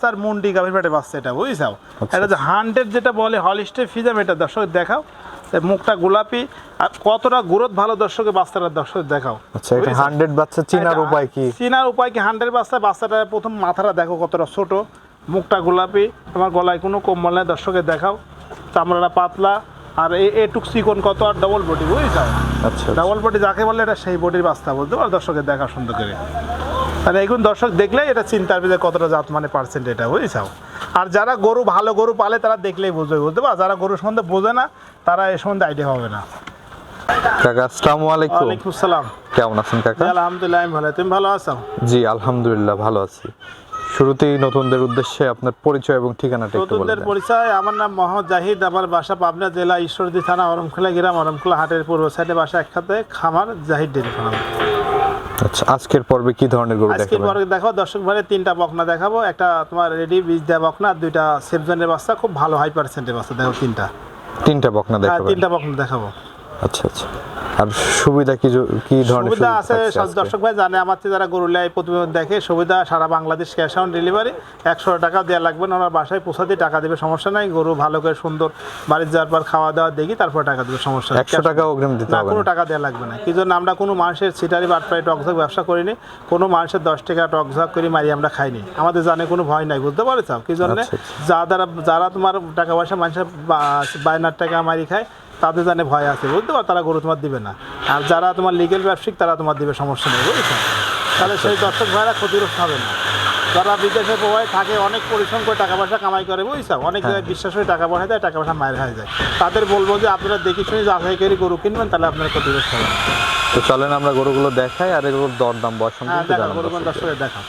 Sir মুন্ডি গাভীর পেটে বাচ্চা এটা বুঝছাও? আচ্ছা, এটা যে হান্ড্রেড যেটা বলে হলিস্টে ফিজাম এটা দর্শক দেখাও। মুখটা গোলাপি আর কতটা গ্রোথ ভালো দর্শকের বাচ্চাটা দর্শক দেখাও। আচ্ছা এটা হান্ড্রেড বাচ্চা চিনার উপায় কি? চিনার উপায় কি? হান্ড্রেড বাচ্চা বাচ্চাটা প্রথম মাথাটা দেখো কতটা ছোট। মুখটা গোলাপি তোমার গলায় কোনো কম্বল নেই দর্শকের দেখাও। চামড়াটা পাতলা আর এই এটুক চিকন কত আর ডবল বডি বুঝছ আচ্ছা ডাবল বডি যাকে বলে এটা সেই বডির বাস্তা বলতে পারো দর্শকের দেখা সুন্দর করে। তাহলে এগুলো দর্শক দেখলে এটা চিন্তার ভিতরে কতটা জাত মানে পার্সেন্ট এটা বুঝছাও? আর যারা গরু ভালো গরু পালে তারা দেখলেই বুঝবে বুঝতে পারো যারা গরু সম্বন্ধে বোঝে না তারা এ সম্বন্ধে আইডিয়া হবে না। কাকা আসসালামু আলাইকুম। ওয়ালাইকুম আসসালাম কেমন আছেন কাকা? আলহামদুলিল্লাহ আমি ভালো তুমি ভালো আছো? জি আলহামদুলিল্লাহ ভালো আছি। শুরুতেই নতুনদের উদ্দেশ্যে আপনার পরিচয় এবং ঠিকানাটা একটু বলে নতুনদের পরিচয় আমার নাম মোহাম্মদ জাহিদ আমার বাসা পাবনা জেলা ঈশ্বরদী থানা অরমখোলা গ্রাম অরমখোলা হাটের পূর্ব সাইডে বাসা একসাথে খামার জাহিদ ডেরি ফার্ম। আচ্ছা আজকের পর্বে কি ধরনের গরু আজকে দেখাবেন? পরে দেখো দর্শক ভাইয়ের তিনটা বকনা দেখাবো। একটা তোমার রেডি বীজ দেওয়া বকনা আর দুইটা সেফজনের বাচ্চা খুব ভালো হাই পার্সেন্টের বাচ্চা দেখো তিনটা। তিনটা বকনা দেখাবো তিনটা বকনা দেখাবো। আচ্ছা আচ্ছা। আর সুবিধা কি কি ধরনের সুবিধা আছে? দর্শক ভাই জানে আমার যারা গরু লেয় প্রতিবেদন দেখে সুবিধা সারা বাংলাদেশ ক্যাশ অন ডেলিভারি একশো টাকা দেওয়া লাগবে না ওনার বাসায় পৌঁছাতে টাকা দেবে সমস্যা নাই। গরু ভালো করে সুন্দর বাড়ির যাওয়ার পর খাওয়া দাওয়া দেখি তারপর টাকা দেবে সমস্যা। 100 টাকা অগ্রিম দিতে না হবে কোনো টাকা দেওয়া লাগবে না। কি জন্য আমরা কোনো মানুষের সিটারি বাটপাই টকঝক ব্যবসা করিনি কোনো মানুষের দশ টাকা টকঝক করে মারি আমরা খাইনি। আমাদের জানে কোনো ভয় নাই বুঝতে পারছ? কি জন্য? আচ্ছা, আচ্ছা। যারা যারা তোমার টাকা পয়সা মানুষের বায়নার টাকা মারি খায় তাদের জানে ভয় আছে বুঝতে পারো? তারা গরু তোমার দিবে না। আর যারা তোমার লিগেল ব্যবসায়িক তারা তোমার দিবে সমস্যা নেই বুঝেছ? তাহলে সেই দর্শক ভাইরা ক্ষতিগ্রস্ত হবে না। যারা বিদেশে প্রবাহে থাকে অনেক পরিশ্রম করে টাকা পয়সা কামাই করে বুঝছ? অনেক জায়গায় বিশ্বাস করে টাকা পয়সা দেয় টাকা পয়সা মায়ের হয়ে যায় তাদের বলব যে আপনারা দেখে শুনে যাচাই করে গরু কিনবেন তাহলে আপনারা ক্ষতিগ্রস্ত হবেন। তো চলেন আমরা গরুগুলো দেখাই আর এগুলোর দরদাম বয়স হ্যাঁ সম্পর্কে দেখা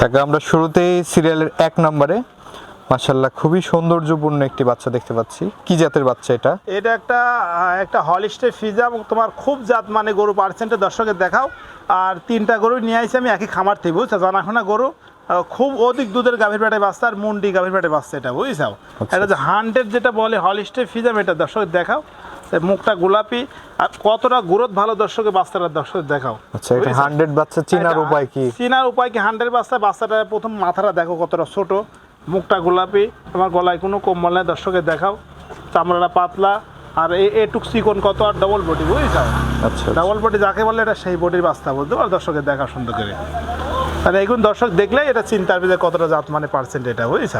কাকা আমরা শুরুতেই সিরিয়ালের এক নম্বরে মাশাল্লাহ খুবই সৌন্দর্যপূর্ণ একটি বাচ্চা দেখতে পাচ্ছি। কি জাতের বাচ্চা এটা? এটা একটা একটা হলিস্টে ফিজা এবং তোমার খুব জাত মানে গরু পার্সেন্টে দর্শকের দেখাও। আর তিনটা গরু নিয়ে আসি আমি একই খামার থেকে বুঝছ? জানাশোনা গরু খুব অধিক দুধের গাভীর পেটে বাচ্চা আর মুন্ডি গাভীর পেটে বাচ্চা এটা বুঝছাও আচ্ছা। এটা যে হান্ড্রেড যেটা বলে হলিস্টে ফিজাম এটা দর্শকের দেখাও। মুখটা গোলাপি আর কতটা গ্রোথ ভালো দর্শকের বাচ্চাটা দর্শকের দেখাও। আচ্ছা এটা বুঝেছ? বাচ্চা চিনার উপায় কি? চিনার উপায় কি? হান্ড্রেড বাচ্চা বাচ্চাটা প্রথম মাথাটা দেখো কতটা ছোট। মুখটা গোলাপি আমার গলায় কোনো কম্বল নেই দর্শকের দেখাও। চামড়াটা পাতলা আর এই এটুক চিকন কত আর ডবল বডি বুঝছ? আচ্ছা ডাবল বডি যাকে বলে এটা সেই বডির বাস্তা বলতে পারো দর্শকের দেখা সুন্দর করে। তাহলে এগুলো দর্শক দেখলেই এটা চিন্তার ভিতরে কতটা জাত মানে পার্সেন্ট এটা বুঝছ?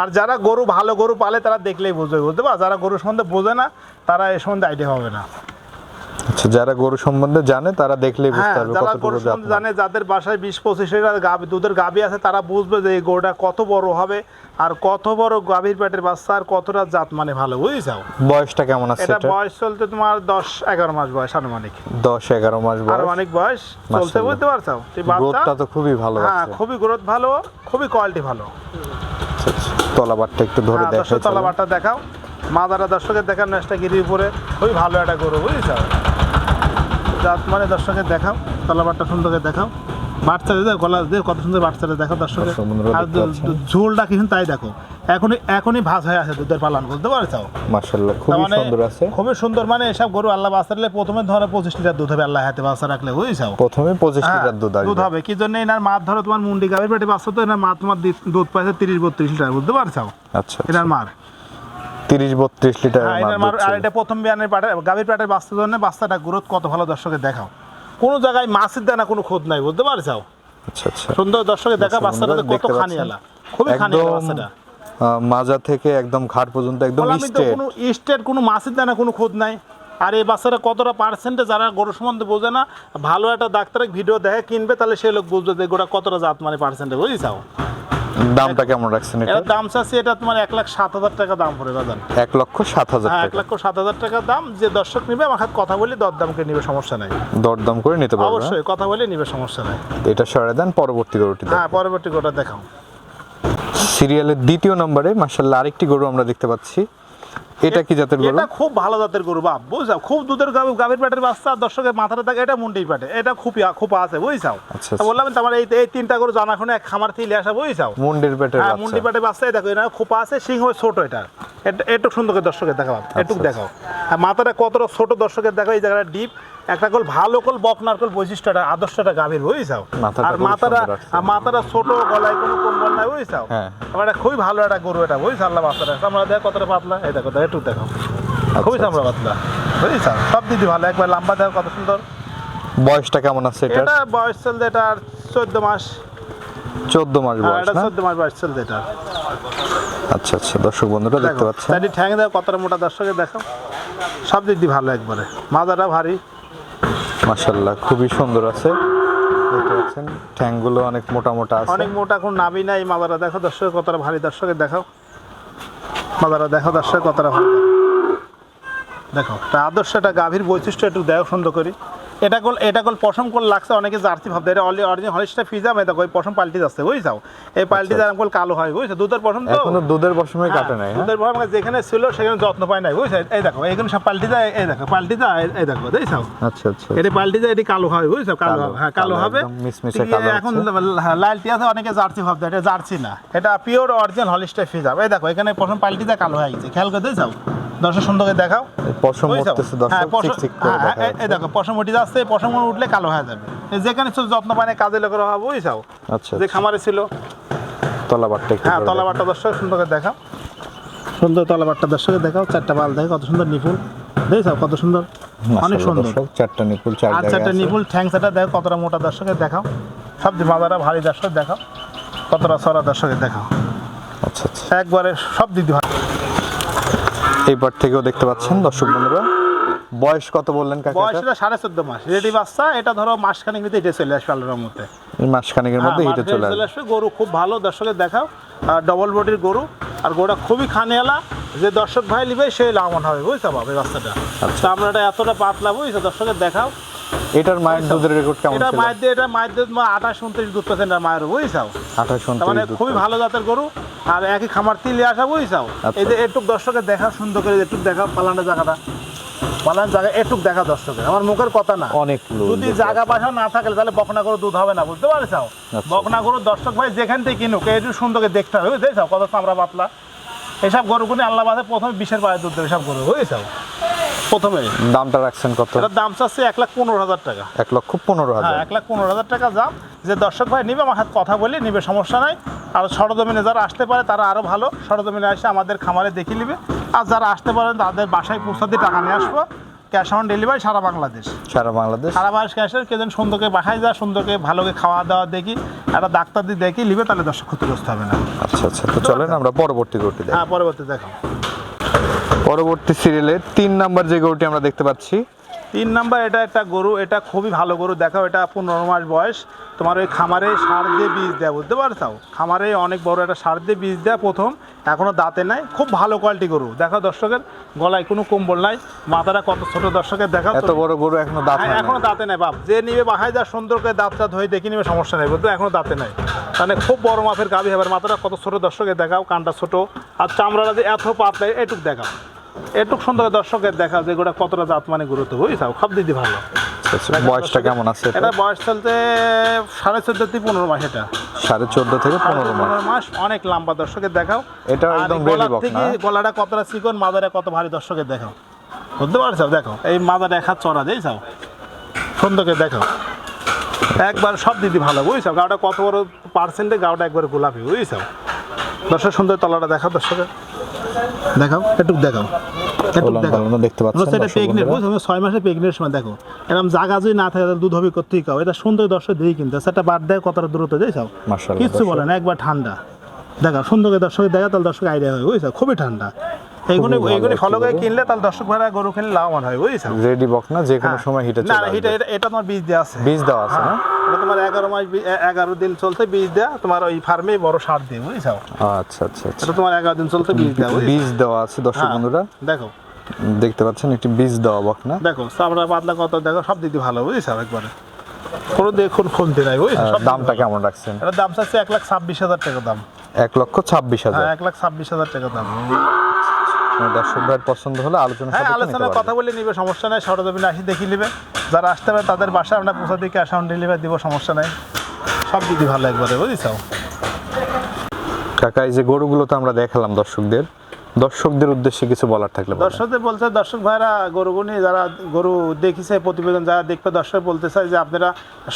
আর যারা গরু ভালো গরু পালে তারা দেখলেই বুঝবে বুঝতে পারো যারা গরু সম্বন্ধে বোঝে না তারা এ সম্বন্ধে আইডিয়া হবে না। আচ্ছা যারা গরু সম্বন্ধে জানে তারা দেখলেই বুঝতে হ্যাঁ পারবে যারা গরু সম্বন্ধে জানে যাদের বাসায় বিশ পঁচিশ লিটার গাভী দুধের গাভী আছে তারা বুঝবে যে এই গরুটা কত বড় হবে আর কত বড় গাভীর পেটের বাচ্চা আর কতটা জাত মানে ভালো বুঝছ বয়সটা কেমন আছে এটা বয়স চলতে তোমার দশ এগারো মাস বয়স আনুমানিক। দশ এগারো মাস বয়স? অনেক বয়স চলতে বুঝতে পারছ? গ্রোথটা তো খুবই ভালো হ্যাঁ খুবই গ্রোথ ভালো খুবই কোয়ালিটি ভালো। আচ্ছা, আচ্ছা। তলাবারটা একটু ধরে হ্যাঁ, চলো। তলাবারটা দেখাও। মাদারা দর্শকের দেখার নেসটা গিরির উপরে। খুবই ভালো একটা গরু বুঝছ জাত মানে দর্শকের দেখাও তলাবারটা সুন্দর করে দেখাও বাচ্চাদের দেখো গলা দিয়ে কত সুন্দর বাচ্চাদের দেখো দর্শকের। আর ঝোলটা কিন্তু তাই দেখো এখনই এখনই ভাজ হয়ে আছে দুধের পালন বুঝতে পারছ? মাশাআল্লাহ খুবই মানে সুন্দর আছে। খুবই সুন্দর মানে এসব গরু আল্লাহ বাচ্চা রাখলে প্রথমে ধরে পঁচিশ লিটার দুধ হবে আল্লাহ হাতে বাচ্চা রাখলে বুঝছ? প্রথমে পঁচিশ হ্যাঁ, লিটার দুধ দুধ হবে। কি জন্য এনার মাছ ধরো তোমার মুন্ডি গাভীর পেটে বাচ্চা তো এনার মা তোমার দুধ পাইছে তিরিশ বত্রিশ লিটার বুঝতে পারছ? আচ্ছা। এনার মার। তিরিশ বত্রিশ লিটার এনার মার আর এটা প্রথম বিয়ানের পাটে গাভীর পেটের বাচ্চার জন্য বাচ্চাটা গ্রোথ কত ভালো দেখাও। কোনো জায়গায় মাছের দানা কোনো খোঁজ নাই বুঝতে পারছ আচ্ছা আচ্ছা। সুন্দর দেখা কত খানি আলা খুবই খানি আলা মাজা থেকে একদম ঘাট পর্যন্ত একদম বললামই কোনো স্টেট কোনো মাছের দানা কোনো খোঁজ নাই। আর এই বাচ্চারা কতটা পার্সেন্টে যারা গরু সম্বন্ধে বোঝে না ভালো একটা ডাক্তারের ভিডিও দেখে কিনবে তাহলে সে লোক বুঝবে যে গোটা কতটা জাত মানে পার্সেন্টে বুঝিছাও? দামটা কেমন রাখছেন এটা? দাম চাচ্ছি এটা তোমার এক লাখ সাত হাজার টাকা দাম পড়ে দাদা। এক লক্ষ সাত হাজার হ্যাঁ এক লক্ষ সাত হাজার টাকা দাম যে দর্শক নিবে আমার সাথে কথা বলে দর দামকে নিবে সমস্যা নাই। দরদাম করে নিতে পারবে অবশ্যই কথা বলে নিবে সমস্যা নাই। হ্যাঁ? এটা সরে দেন পরবর্তী গরুটি হ্যাঁ পরবর্তী গরুটা দেখাও। সিরিয়ালের দ্বিতীয় নম্বরে মার্শাল্লাহ আরেকটি গরু আমরা দেখতে পাচ্ছি। এটা কি জাতের গরু? এটা খুব ভালো জাতের গরু বাপ বুঝছ? খুব দুধের গাবে গাভীর পেটের বাচ্চা দর্শকের মাথাটা থাকে এটা মুন্ডি পেটে এটা খুব খুব আছে বুঝছাও? আচ্ছা, বললাম তোমার এই এই তিনটা গরু জানা শুনে এক খামার থেকে আসা বুঝছাও? মুন্ডির পেটে হ্যাঁ মুন্ডি পেটে বাচ্চা দেখো এটা খুব আছে সিংহ ছোট এটা। এটা একটু সুন্দর করে দর্শকের দেখাও একটু আচ্ছা। দেখাও। আর মাথাটা কতটা ছোট দর্শকের দেখো এই জায়গাটা ডিপ একটা কল ভালো কল বকনার কল বৈশিষ্ট্যটা আদর্শটা গাভীর বুঝছাও? মাথাটা আর মাথাটা আর মাথাটা ছোট গলায় কোনো কম্বল নাই হ্যাঁ। আমার এটা খুবই ভালো একটা গরু এটা বুঝছ আল্লাহ বাচ্চাটা আমরা দেখ কতটা পাতলা। এই দেখো একটু দেখো খুবই আচ্ছা। আমরা পাতলা বুঝছাও? সব দিদি ভালো একবার লম্বা দেখো কত সুন্দর। বয়সটা কেমন আছে এটা এটা বয়স চলছে এটা আর চোদ্দ মাস। চোদ্দ মাস হ্যাঁ বয়স এটা চোদ্দ মাস বয়স চলছে এটা। আচ্ছা আচ্ছা। দর্শক বন্ধুরা দেখতে দেখো পাচ্ছেন? ঠ্যাং দেখো কতটা মোটা দর্শকের দেখো সব দিক দিয়ে ভালো একবারে। মাজাটা ভারী। মাশাল্লাহ খুবই সুন্দর আছে। দেখতে ঠ্যাংগুলো অনেক মোটা মোটা আছে। অনেক মোটা, এখন নামি নাই, মাদারা দেখো দর্শক, কতটা ভারী দর্শকের দেখাও মাদারা দেখো দর্শক, কতটা ভারী। দেখো। তা আদর্শ, একটা গাভীর বৈশিষ্ট্য, একটু দেখো সুন্দর করি। এটা কল এটা কল পশম কল লাগছে অনেকে জার্সি ভাবতে এটা অলি অরিজিনাল হলিস্টা ফিজাম এই দেখো এই পশম পাল্টি যাচ্ছে বুঝছাও এই পাল্টি যার কল কালো হয় বুঝছ? দুধের পশম তো। এখনও দুধের বসময় কাটে নাই হ্যাঁ? দুধের পশম যেখানে ছিল সেখানে যত্ন পায় নাই বুঝছ? এই দেখো এখানে সব পাল্টি যায় এই দেখো পাল্টি যায় এই- দেখো বুঝছ আচ্ছা আচ্ছা। এটি পাল্টি যায় এটি কালো হয় বুঝছ? কালো হ্যাঁ কালো হবে। মিশমিশে কালো এখন লালটি আছে অনেকে জার্সি ভাবতে এটা জার্সি না। এটা পিওর অরিজিনাল হলিস্টার ফিজাব এই দেখো এখানে প্রথম পাল্টি যায় কালো হয়ে গেছে। খেয়াল করে দিয়েছাও দর্শক সুন্দরকে দেখাও। পশম উঠতেছে হ্যাঁ, দর্শক হ্যাঁ, দেখা হ্যাঁ, এই- দেখো পশম উঠে যাচ্ছে পশম উঠলে কালো হয়ে যাবে। যেখানে শুধু যত্ন পায় না কাজে লোকের অভাব বুঝছাও আচ্ছা যে খামারে ছিল। তলাবারটা একটু হ্যাঁ তলাবারটা দর্শক সুন্দর করে দেখাও। সুন্দর তলাবারটা দর্শকের দেখাও চারটা বাল দেখো কত সুন্দর নিপুল। দেখছ কত সুন্দর অনেক সুন্দর। চারটা নিপুল চার চারটা নিপুল ঠ্যাং সেটা দেখো কতটা মোটা দর্শকের দেখাও। সব মাদারা ভারী দর্শক দেখাও। কতটা সরা দর্শকের দেখাও। আচ্ছা আচ্ছা। একবারে সব দিদি ভালো এইবার থেকেও দেখতে পাচ্ছেন দর্শক বন্ধুরা। বয়স কত বললেন কাকা বয়স এটা? সাড়ে চোদ্দ মাস। রেডি বাচ্চা এটা ধরো মাসখানেক ভিতরে এটা চলে আসবে আল্লাহর মধ্যে। এই মাসখানেকের মধ্যে এটা হিটে চলে দেড় চলে আসবে। গরু খুব ভালো দর্শকের দেখাও। আর ডবল বডির গরু। আর গরুটা খুবই খানিয়ালা। যে দর্শক ভাই নিবে সে লাভবান হবে। বুঝতে পারবে এই বাচ্চাটা। আচ্ছা। তো আমরা এটা এতটা পাতলা বুঝছ? দর্শকের দেখাও। এটার মায়ের দুধের রেকর্ড কেমন এটা মায়ের দিয়ে এটা মায়ের দুধ আঠাশ উনত্রিশ দুধ পাচ্ছেন মায়ের বুঝছাও? আঠাশ তার মানে খুবই ভালো জাতের গরু আর একই খামার তিলে আসা বুঝছাও? আচ্ছা। এই যে একটু দর্শকের দেখা সুন্দর করে একটু দেখা পালানের জায়গাটা। পালানের জায়গা একটু দেখা দর্শকের। আমার মুখের কথা না। অনেক যদি জায়গা পয়সা না থাকলে তাহলে বকনা গরু দুধ হবে না বুঝতে পারছ আচ্ছা। বকনা গরু দর্শক ভাই যেখান থেকে কিনুক একটু সুন্দর করে দেখতে হবে বুঝছ কত চামড়া পাতলা। এসব গরুগুলি আল্লাহ বাদে প্রথমে বিশের পায়ে দুধ দেবে সব গরু বুঝছ প্রথমে? দামটা রাখছেন কত? এটার দাম চাচ্ছে এক লাখ পনেরো হাজার টাকা। এক লক্ষ পনেরো হ্যাঁ হাজার এক লাখ পনেরো হাজার টাকা দাম। যে দর্শক ভাই নিবে আমার হাতে কথা বলি নিবে সমস্যা নাই। আর সরজমিনে যারা আসতে পারে তারা আরও ভালো। সরজমিনে এসে আমাদের খামারে দেখে নিবে। আর যারা আসতে পারেন তাদের বাসায় পৌঁছাতে টাকা নিয়ে আসব। ক্যাশ অন ডেলিভারি সারা বাংলাদেশ। সারা বাংলাদেশ? সারা বাংলাদেশ ক্যাশের কেজন সুন্দরকে বাসায় যা সুন্দরকে ভালোকে খাওয়া দাওয়া দেখি একটা ডাক্তার দিয়ে দেখি নিবে তাহলে দর্শক ক্ষতিগ্রস্ত হবে না। আচ্ছা আচ্ছা তো চলেন আমরা পরবর্তী দেখি। হ্যাঁ পরবর্তী দেখো পরবর্তী সিরিয়ালে তিন নাম্বার যে গরুটি আমরা দেখতে পাচ্ছি। তিন নাম্বার এটা একটা গরু এটা খুবই ভালো গরু দেখাও এটা পনেরো মাস বয়স। তোমার ওই খামারে সার দিয়ে বীজ দেয় বুঝতে পারছ? খামারে অনেক বড় একটা সার দিয়ে বীজ দেয় প্রথম এখনও দাঁতে নাই। খুব ভালো কোয়ালিটি গরু। দেখো দর্শকের গলায় কোনো কম্বল নাই মাথাটা কত ছোট দর্শকের দেখা এত বড় গরু এখনও দাঁত হ্যাঁ, এখনও দাঁতে নাই বাপ। যে নিবে বাহাই যা সুন্দর করে দাঁত দাঁতটা ধুয়ে দেখে নিবে সমস্যা নেই বুঝতে এখনও দাঁতে নাই। মানে খুব বড় মাপের গাভি হবে। মাথাটা কত ছোট দর্শকের দেখাও কানটা ছোট। আর চামড়াটা যে এত পাতলা এটুক দেখাও। এটুক সুন্দর দর্শকের দেখাও যে গোটা কতটা জাত মানে গুরুত্ব বুঝছাও? সব দিদি ভালো। আচ্ছা, আচ্ছা, বয়সটা কেমন আছে এটা? বয়স চলতে সাড়ে চোদ্দ থেকে পনেরো মাস এটা। সাড়ে চোদ্দ থেকে পনেরো মাস। মাস অনেক লম্বা দর্শকের দেখাও। এটা একদম থেকে গলাটা কতটা চিকন মাদারে কত ভারী দর্শকের দেখাও। বুঝতে পারছ? দেখো এই মাদার এক হাত চড়া দিয়েছাও সুন্দরকে দেখো একবার সব দিদি ভালো বুঝছ? গাওটা কত বড় পার্সেন্টে গাওটা একবার গোলাপি বুঝছ? দর্শক সুন্দর তলাটা দেখাও দর্শকের দেখাও একটু দেখাও। একটু ওলান দেখাও। দেখতে পাচ্ছেন এটা প্রেগনেন্ট বুঝছ? ছয় মাসে প্রেগনেন্ট সময় দেখো। এরকম জায়গা যদি না থাকে তাহলে দুধ হবে করতেই খাও? এটা সুন্দর দর্শক দিই কিন্তু। সেটা বাদ দেয় কতটা দূরত্ব কিচ্ছু বলে না একবার ঠান্ডা। দেখো সুন্দর করে দর্শক দেখা তাহলে দর্শক আইডিয়া হয় বুঝছ? খুবই ঠান্ডা। এইগুলি ভালো ফলো করে কিনলে তাহলে দর্শক ভাড়া গরু কিনলে লাভবান হয় বুঝছ রেডি বক না যে কোনো। সময় হিটে চলে না আসবে। এটা এটা এটা তোমার বীজ দেওয়া আছে। বীজ দেওয়া আছে না? এটা তোমার এগারো মাস বি- এ- এগারো দিন চলতে বীজ দেওয়া তোমার ওই ফার্মে বড় সার দিয়ে বুঝছ? আচ্ছা আচ্ছা আচ্ছা। এটা তোমার এগারো দিন চলতে বীজ দেওয়া বীজ দেওয়া আছে দর্শক হ্যাঁ, বন্ধুরা। দেখো। দেখতে পাচ্ছেন একটি বীজ দেওয়া বক না? দেখো চামড়া পাতলা কত দেখো সব দিক দিয়ে ভালো বুঝছ একবারে? কোনো দেখুন কমতি নাই দিয়ে দামটা কেমন রাখছেন? এটার দাম চাচ্ছে এক লাখ ছাব্বিশ হাজার টাকা দাম। এক লক্ষ ছাব্বিশ হাজার। হ্যাঁ এক লাখ ছাব্বিশ হাজার টাকা দাম। দর্শক ভাইয়ের পছন্দ হলে আলোচনা হ্যাঁ আলোচনায় কথা বলে নিবে সমস্যা নাই সরজমিনে আসি দেখি নিবে। যারা আসতে পারে তাদের বাসায় আমরা পোষা দিকে ক্যাশ অন ডেলিভারি দিব সমস্যা নাই। সব দিদি ভালো একবারে বুঝিস কাকা এই যে গরুগুলো তো আমরা দেখালাম দর্শকদের। দর্শকদের উদ্দেশ্যে কিছু বলার থাকলে দর্শকদের বলছে, দর্শক ভাইরা, গরুগুনি যারা গরু দেখিছে, প্রতিবেদন যারা দেখবে, দর্শক বলতে চায় যে আপনারা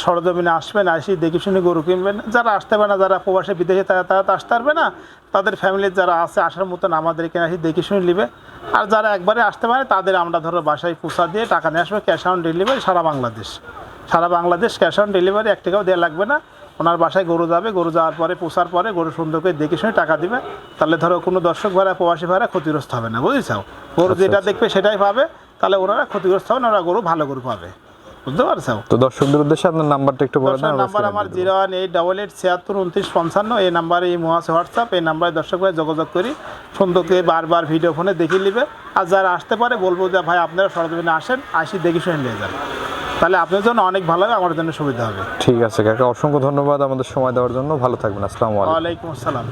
সরজমিনে আসবেন আসি দেখে শুনে গরু কিনবেন। যারা আসতে পারে না, যারা প্রবাসে বিদেশে, তারা তারা তো আসতে পারবে না। তাদের ফ্যামিলির যারা আছে, আসার মতন আমাদের এখানে আসি দেখে শুনে নিবে। আর যারা একবারে আসতে পারে, তাদের আমরা ধরো বাসায় পোষা দিয়ে টাকা নিয়ে আসবে ক্যাশ অন ডেলিভারি সারা বাংলাদেশ। সারা বাংলাদেশ ক্যাশ অন ডেলিভারি এক টাকাও দেওয়া লাগবে না। ওনার বাসায় গরু যাবে গরু যাওয়ার পরে পোষার পরে গরু সুন্দর করে দেখে শুনে টাকা দিবে। তাহলে ধরো কোনো দর্শক ভাড়া প্রবাসী ভাড়া ক্ষতিগ্রস্ত হবে না বুঝেছ? গরু যেটা দেখবে সেটাই পাবে তাহলে ওনারা ক্ষতিগ্রস্ত হবে না ওরা গরু ভালো গরু পাবে। বুঝতে পারছ? তো দর্শকদের উদ্দেশ্যে আপনার নাম্বারটা একটু বলে দেন নাম্বার আমার zero one eight double eight ছিয়াত্তর উনত্রিশ পঞ্চান্ন এই নাম্বারে এই মহাস হোয়াটসঅ্যাপ এই নাম্বারে দর্শক ভাই যোগাযোগ করি সুন্দরকে বারবার ভিডিও ফোনে দেখিয়ে নিবে। আর যারা আসতে পারে বলব যে ভাই আপনারা সরজমিনে আসেন আসি দেখি শুনে নিয়ে যান। তাহলে আপনার জন্য অনেক ভালো হবে আমার জন্য সুবিধা হবে। ঠিক আছে কাকা অসংখ্য ধন্যবাদ আমাদের সময় দেওয়ার জন্য। ভালো থাকবেন আসসালামু আলাইকুম। আসসালাম।